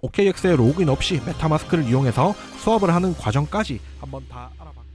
OKX에 로그인 없이 메타마스크를 이용해서 수업을 하는 과정까지 한번 다 알아봤고요.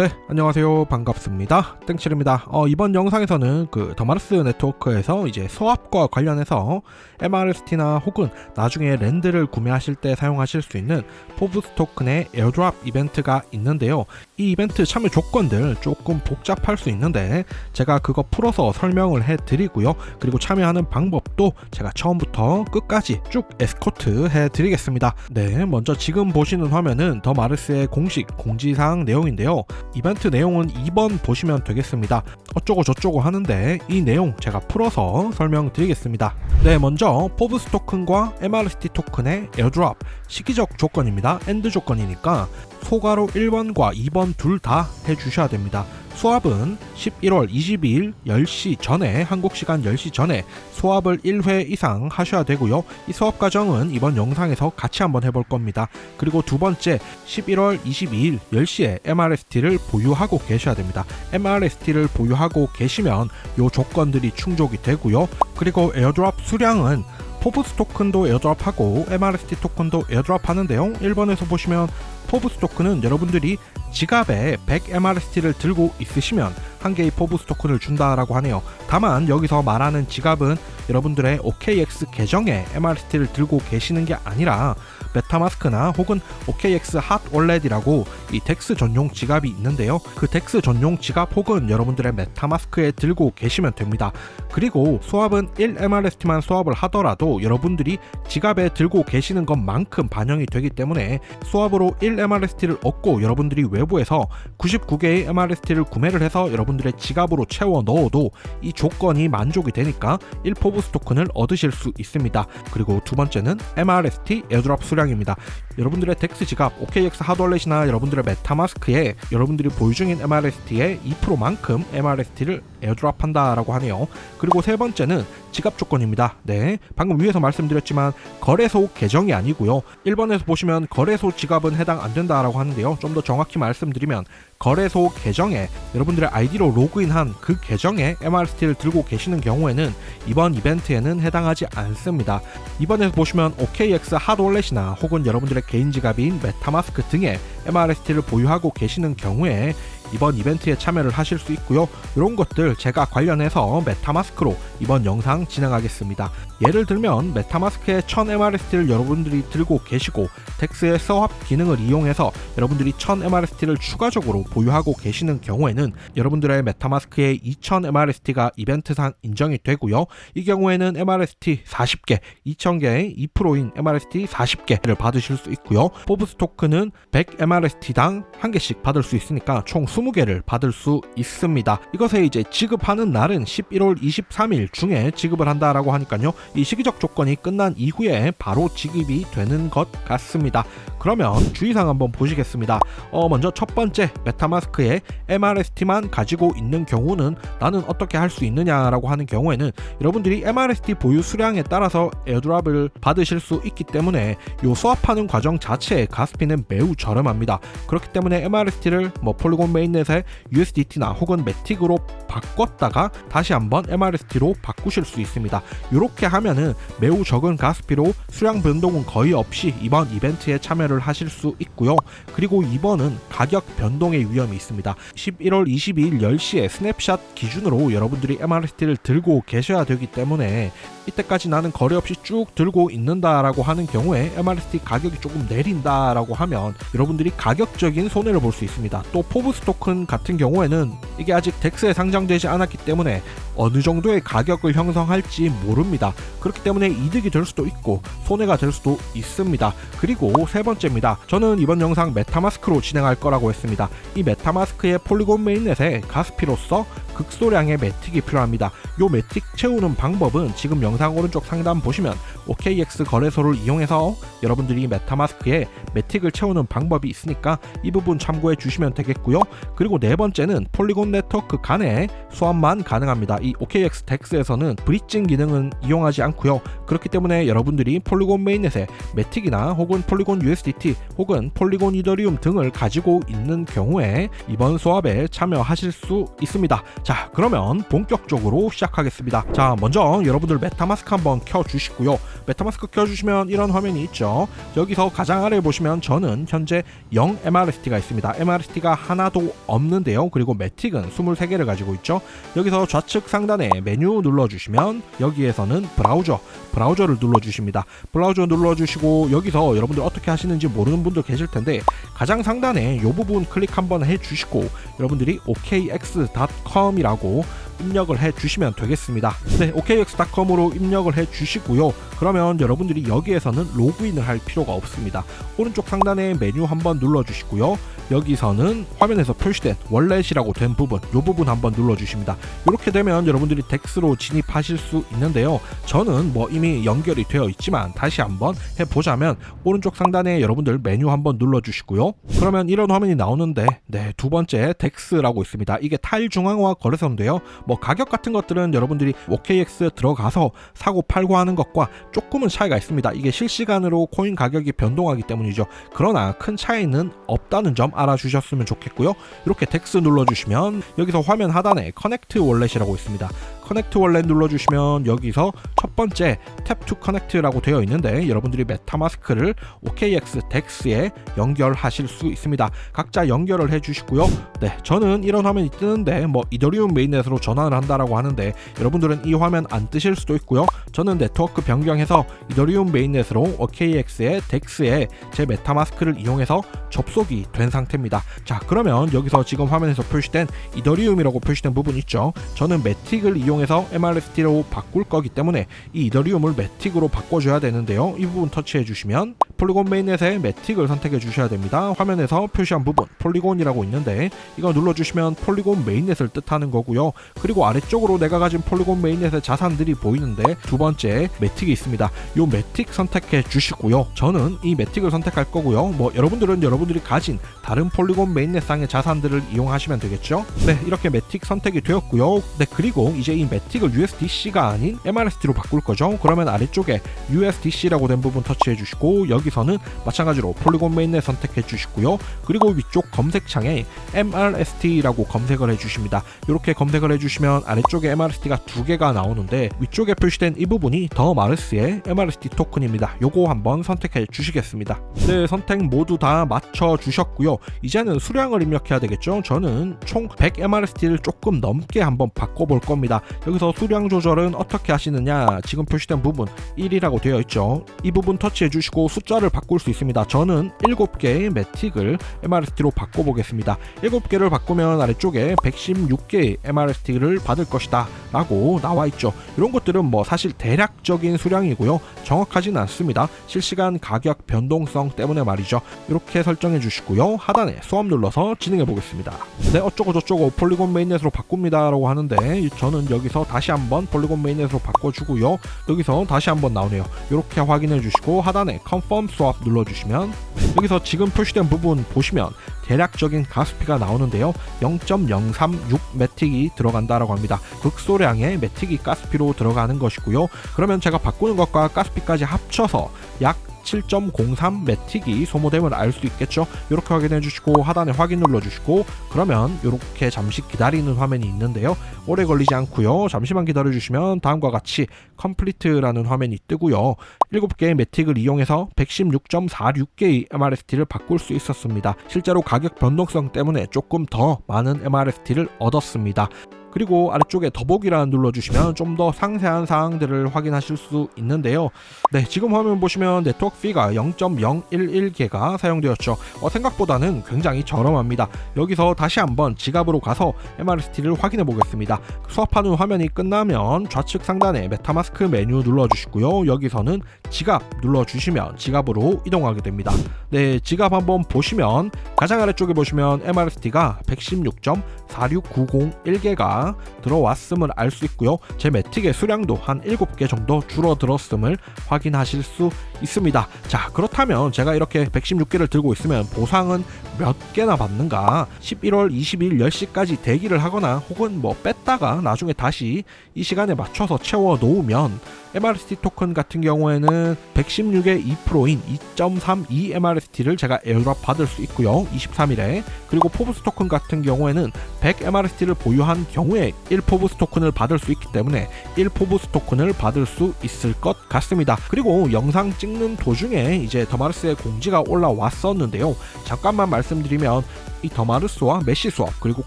네, 안녕하세요. 반갑습니다. 땡칠입니다. 어, 이번 영상에서는 그 더마르스 네트워크에서 이제 수업과 관련해서 MRST나 혹은 나중에 랜드를 구매하실 때 사용하실 수 있는 포브스 토큰의 에어드랍 이벤트가 있는데요. 이 이벤트 참여 조건들 조금 복잡할 수 있는데 제가 그거 풀어서 설명을 해 드리고요. 그리고 참여하는 방법도 제가 처음부터 끝까지 쭉 에스코트 해 드리겠습니다. 네, 먼저 지금 보시는 화면은 더 마르스의 공식 공지사항 내용인데요. 이벤트 내용은 2번 보시면 되겠습니다. 어쩌고 저쩌고 하는데 이 내용 제가 풀어서 설명드리겠습니다. 네, 먼저 포브스 토큰과 MRST 토큰의 에어드랍 시기적 조건입니다. 엔드 조건이니까 소가로 1번과 2번 둘 다 해주셔야 됩니다. 수압은 11월 22일 10시 전에 한국 시간 10시 전에 수압을 1회 이상 하셔야 되고요. 이 수업 과정은 이번 영상에서 같이 한번 해볼 겁니다. 그리고 두 번째 11월 22일 10시에 MRST를 보유하고 계셔야 됩니다. MRST를 보유하고 계시면 요 조건들이 충족이 되고요. 그리고 에어드랍 수량은 포브스 토큰도 에어드랍하고 MRST 토큰도 에어드랍 하는데요. 1번에서 보시면 포브스 토큰은 여러분들이 지갑에 100 MRST를 들고 있으시면 한 개의 포브스 토큰을 준다라고 하네요. 다만 여기서 말하는 지갑은 여러분들의 OKX 계정에 MRST를 들고 계시는 게 아니라 메타마스크나 혹은 OKX 핫 월렛이라고 이 덱스 전용 지갑이 있는데요. 그 덱스 전용 지갑 혹은 여러분들의 메타마스크에 들고 계시면 됩니다. 그리고 수압은 1 MRST만 수압을 하더라도 여러분들이 지갑에 들고 계시는 것만큼 반영이 되기 때문에 수압으로 1 MRST를 얻고 여러분들이 외부에서 99개의 MRST를 구매를 해서 여러분들의 지갑으로 채워 넣어도 이 조건이 만족이 되니까 1포브스 토큰을 얻으실 수 있습니다. 그리고 두 번째는 MRST 에어드랍 수량 입니다. 여러분들의 덱스 지갑, OKX 하드월렛이나 여러분들의 메타마스크에 여러분들이 보유 중인 MRST의 2%만큼 MRST를 에어드랍한다라고 하네요. 그리고 세 번째는 지갑 조건입니다. 네, 방금 위에서 말씀드렸지만 거래소 계정이 아니고요. 1번에서 보시면 거래소 지갑은 해당 안 된다라고 하는데요. 좀 더 정확히 말씀드리면 거래소 계정에 여러분들의 아이디로 로그인한 그 계정에 MRST를 들고 계시는 경우에는 이번 이벤트에는 해당하지 않습니다. 이번에서 보시면 OKX 핫월렛이나 혹은 여러분들의 개인 지갑인 메타마스크 등의 MRST를 보유하고 계시는 경우에 이번 이벤트에 참여를 하실 수 있고요. 이런 것들 제가 관련해서 메타마스크로 이번 영상 진행하겠습니다. 예를 들면 메타마스크의 1000 MRST를 여러분들이 들고 계시고 덱스의 서합 기능을 이용해서 여러분들이 1000 MRST를 추가적으로 보유하고 계시는 경우에는 여러분들의 메타마스크의 2000 MRST가 이벤트상 인정이 되고요. 이 경우에는 MRST 40개, 2000개의 2%인 MRST 40개를 받으실 수 있고요. 포브스 토큰은 100 MRST당 한 개씩 받을 수 있으니까 총 20개를 받을 수 있습니다. 이것에 이제 지급하는 날은 11월 23일 중에 지급을 한다라고 하니까요. 이 시기적 조건이 끝난 이후에 바로 지급이 되는 것 같습니다. 그러면 주의사항 한번 보시겠습니다. 어, 먼저 첫 번째 메타마스크에 MRST만 가지고 있는 경우는 나는 어떻게 할 수 있느냐라고 하는 경우에는 여러분들이 MRST 보유 수량에 따라서 에어드랍을 받으실 수 있기 때문에 요 수합하는 과정 자체의 가스피는 매우 저렴합니다. 그렇기 때문에 MRST를 뭐 폴리곤 메인 넷의 USDT나 혹은 매틱으로 바꿨다가 다시 한번 MRST로 바꾸실 수 있습니다. 이렇게 하면은 매우 적은 가스피로 수량 변동은 거의 없이 이번 이벤트에 참여를 하실 수 있고요. 그리고 이번은 가격 변동의 위험이 있습니다. 11월 22일 10시에 스냅샷 기준으로 여러분들이 MRST를 들고 계셔야 되기 때문에 이때까지 나는 거래 없이 쭉 들고 있는다라고 하는 경우에 MRST 가격이 조금 내린다라고 하면 여러분들이 가격적인 손해를 볼 수 있습니다. 또 포브스 토큰 같은 경우에는 이게 아직 덱스에 상장되지 않았기 때문에 어느 정도의 가격을 형성할지 모릅니다. 그렇기 때문에 이득이 될 수도 있고 손해가 될 수도 있습니다. 그리고 세 번째입니다. 저는 이번 영상 메타마스크로 진행할 거라고 했습니다. 이 메타마스크의 폴리곤 메인넷에 가스피로서 극소량의 매틱이 필요합니다. 요 매틱 채우는 방법은 지금 영상 오른쪽 상단 보시면 OKX 거래소를 이용해서 여러분들이 메타마스크에 매틱을 채우는 방법이 있으니까 이 부분 참고해 주시면 되겠고요. 그리고 네 번째는 폴리곤 네트워크 간의 수합만 가능합니다. 이 OKX 덱스에서는 브릿징 기능은 이용하지 않고요. 그렇기 때문에 여러분들이 폴리곤 메인넷에 매틱이나 혹은 폴리곤 USDT 혹은 폴리곤 이더리움 등을 가지고 있는 경우에 이번 수합에 참여하실 수 있습니다. 자, 자, 그러면 본격적으로 시작 하겠습니다. 자, 먼저 여러분들 메타마스크 한번 켜주시고요. 메타마스크 켜주시면 이런 화면이 있죠. 여기서 가장 아래에 보시면 저는 현재 0 MRST가 있습니다. MRST가 하나도 없는데요. 그리고 매틱은 23개를 가지고 있죠. 여기서 좌측 상단에 메뉴 눌러주시면 여기에서는 브라우저, 브라우저를 눌러주십니다. 브라우저 눌러주시고 여기서 여러분들 어떻게 하시는지 모르는 분들 계실 텐데 가장 상단에 이 부분 클릭 한번 해주시고 여러분들이 okx.com이라고 입력을 해 주시면 되겠습니다. 네, okx.com으로 입력을 해 주시고요. 그러면 여러분들이 여기에서는 로그인을 할 필요가 없습니다. 오른쪽 상단에 메뉴 한번 눌러 주시고요. 여기서는 화면에서 표시된 월렛이라고 된 부분, 이 부분 한번 눌러 주십니다. 이렇게 되면 여러분들이 덱스로 진입하실 수 있는데요. 저는 뭐 이미 연결이 되어 있지만 다시 한번 해 보자면 오른쪽 상단에 여러분들 메뉴 한번 눌러 주시고요. 그러면 이런 화면이 나오는데 네, 두 번째 덱스라고 있습니다. 이게 탈중앙화 거래소인데요. 뭐 가격 같은 것들은 여러분들이 OKX 들어가서 사고 팔고 하는 것과 조금은 차이가 있습니다. 이게 실시간으로 코인 가격이 변동하기 때문이죠. 그러나 큰 차이는 없다는 점 알아주셨으면 좋겠고요. 이렇게 덱스 눌러주시면 여기서 화면 하단에 커넥트 월렛이라고 있습니다. 커넥트 월렛 눌러주시면 여기서 첫 번째 탭 투 커넥트라고 되어 있는데 여러분들이 메타마스크를 OKX 덱스에 연결하실 수 있습니다. 각자 연결을 해주시고요. 네, 저는 이런 화면이 뜨는데 뭐 이더리움 메인넷으로 전환을 한다라고 하는데 여러분들은 이 화면 안 뜨실 수도 있고요. 저는 네트워크 변경해서 이더리움 메인넷으로 OKX의 덱스에 제 메타마스크를 이용해서 접속이 된 상태입니다. 자, 그러면 여기서 지금 화면에서 표시된 이더리움이라고 표시된 부분 있죠. 저는 매틱을 이용 해서 MRST로 바꿀 거기 때문에 이 이더리움을 매틱으로 바꿔줘야 되는데요. 이 부분 터치해 주시면 폴리곤 메인넷에 매틱을 선택해 주셔야 됩니다. 화면에서 표시한 부분 폴리곤이라고 있는데 이거 눌러주시면 폴리곤 메인넷을 뜻하는 거고요. 그리고 아래쪽으로 내가 가진 폴리곤 메인넷의 자산들이 보이는데 두 번째 매틱이 있습니다. 이 매틱 선택해 주시고요. 저는 이 매틱을 선택할 거고요. 뭐 여러분들은 여러분들이 가진 다른 폴리곤 메인넷 상의 자산들을 이용하시면 되겠죠. 네, 이렇게 매틱 선택이 되었고요. 네, 그리고 이제 이 매틱을 USDC가 아닌 MRST로 바꿀 거죠. 그러면 아래쪽에 USDC라고 된 부분 터치해 주시고 여기 서는 마찬가지로 폴리곤 메인넷 선택해 주시고요. 그리고 위쪽 검색창에 MRST라고 검색을 해 주십니다. 이렇게 검색을 해 주시면 아래쪽에 MRST가 두 개가 나오는데 위쪽에 표시된 이 부분이 더 마르스의 MRST 토큰입니다. 요거 한번 선택해 주시겠습니다. 네, 선택 모두 다 맞춰 주셨고요. 이제는 수량을 입력해야 되겠죠. 저는 총 100 MRST를 조금 넘게 한번 바꿔 볼 겁니다. 여기서 수량 조절은 어떻게 하시느냐? 지금 표시된 부분 1이라고 되어 있죠. 이 부분 터치해 주시고 숫자 를 바꿀 수 있습니다. 저는 7개의 매틱을 MRST로 바꿔 보겠습니다. 7개를 바꾸면 아래쪽에 116개의 MRST를 받을 것이다 라고 나와 있죠. 이런 것들은 뭐 사실 대략적인 수량이고요. 정확하진 않습니다. 실시간 가격 변동성 때문에 말이죠. 이렇게 설정해 주시고요. 하단에 수업 눌러서 진행해 보겠습니다. 네, 어쩌고 저쩌고 폴리곤 메인넷으로 바꿉니다 라고 하는데 저는 여기서 다시 한번 폴리곤 메인넷으로 바꿔주고요. 여기서 다시 한번 나오네요. 이렇게 확인해 주시고 하단에 confirm swap 눌러주시면 여기서 지금 표시된 부분 보시면 대략적인 가스피가 나오는데요. 0.036 매틱이 들어간다라고 합니다. 극소량의 매틱이 가스피로 들어가는 것이고요. 그러면 제가 바꾸는 것과 가스피까지 합쳐서 약 7.03 매틱이 소모됨을 알 수 있겠죠. 이렇게 확인해 주시고 하단에 확인 눌러 주시고 그러면 이렇게 잠시 기다리는 화면이 있는데요. 오래 걸리지 않고요. 잠시만 기다려 주시면 다음과 같이 컴플리트라는 화면이 뜨고요. 7개의 매틱을 이용해서 116.46개의 MRST를 바꿀 수 있었습니다. 실제로 가격 변동성 때문에 조금 더 많은 MRST를 얻었습니다. 그리고 아래쪽에 더보기란 눌러주시면 좀 더 상세한 사항들을 확인하실 수 있는데요. 네, 지금 화면 보시면 네트워크 피가 0.011개가 사용되었죠. 어, 생각보다는 굉장히 저렴합니다. 여기서 다시 한번 지갑으로 가서 MRST를 확인해 보겠습니다. 수업하는 화면이 끝나면 좌측 상단에 메타마스크 메뉴 눌러주시고요. 여기서는 지갑 눌러주시면 지갑으로 이동하게 됩니다. 네, 지갑 한번 보시면 가장 아래쪽에 보시면 MRST가 116.46901개가 들어왔음을 알 수 있고요. 제 매틱의 수량도 한 7개 정도 줄어들었음을 확인하실 수 있습니다. 자, 그렇다면 제가 이렇게 116개를 들고 있으면 보상은 몇 개나 받는가? 11월 20일 10시까지 대기를 하거나 혹은 뭐 뺐다가 나중에 다시 이 시간에 맞춰서 채워 놓으면 MRST 토큰 같은 경우에는 116의 2%인 2.32 MRST를 제가 에어드랍 받을 수 있고요. 23일에 그리고 포브스 토큰 같은 경우에는 100 MRST를 보유한 경우에 1 포브스 토큰을 받을 수 있기 때문에 1 포브스 토큰을 받을 수 있을 것 같습니다. 그리고 영상 찍는 도중에 이제 더마르스의 공지가 올라왔었는데요. 잠깐만 말씀드리면 이 더마르스와 메시 수합 그리고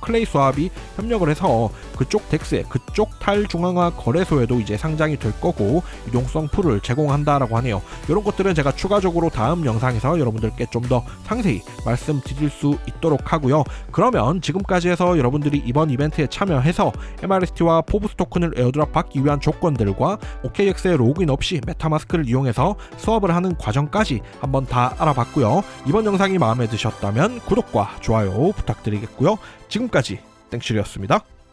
클레이 수합이 협력을 해서 그쪽 덱스의 그쪽 탈중앙화 거래소에도 이제 상장이 될 거고 유동성 풀을 제공한다라고 하네요. 이런 것들은 제가 추가적으로 다음 영상에서 여러분들께 좀 더 상세히 말씀드릴 수 있도록 하고요. 그러면 지금까지 해서 여러분들이 이번 이벤트에 참여해서 MRST와 포브스 토큰을 에어드랍 받기 위한 조건들과 OKX의 로그인 없이 메타마스크를 이용해서 수업을 하는 과정까지 한번 다 알아봤고요. 이번 영상이 마음에 드셨다면 구독과 좋아요 부탁드리겠고요. 지금까지 땡칠이었습니다.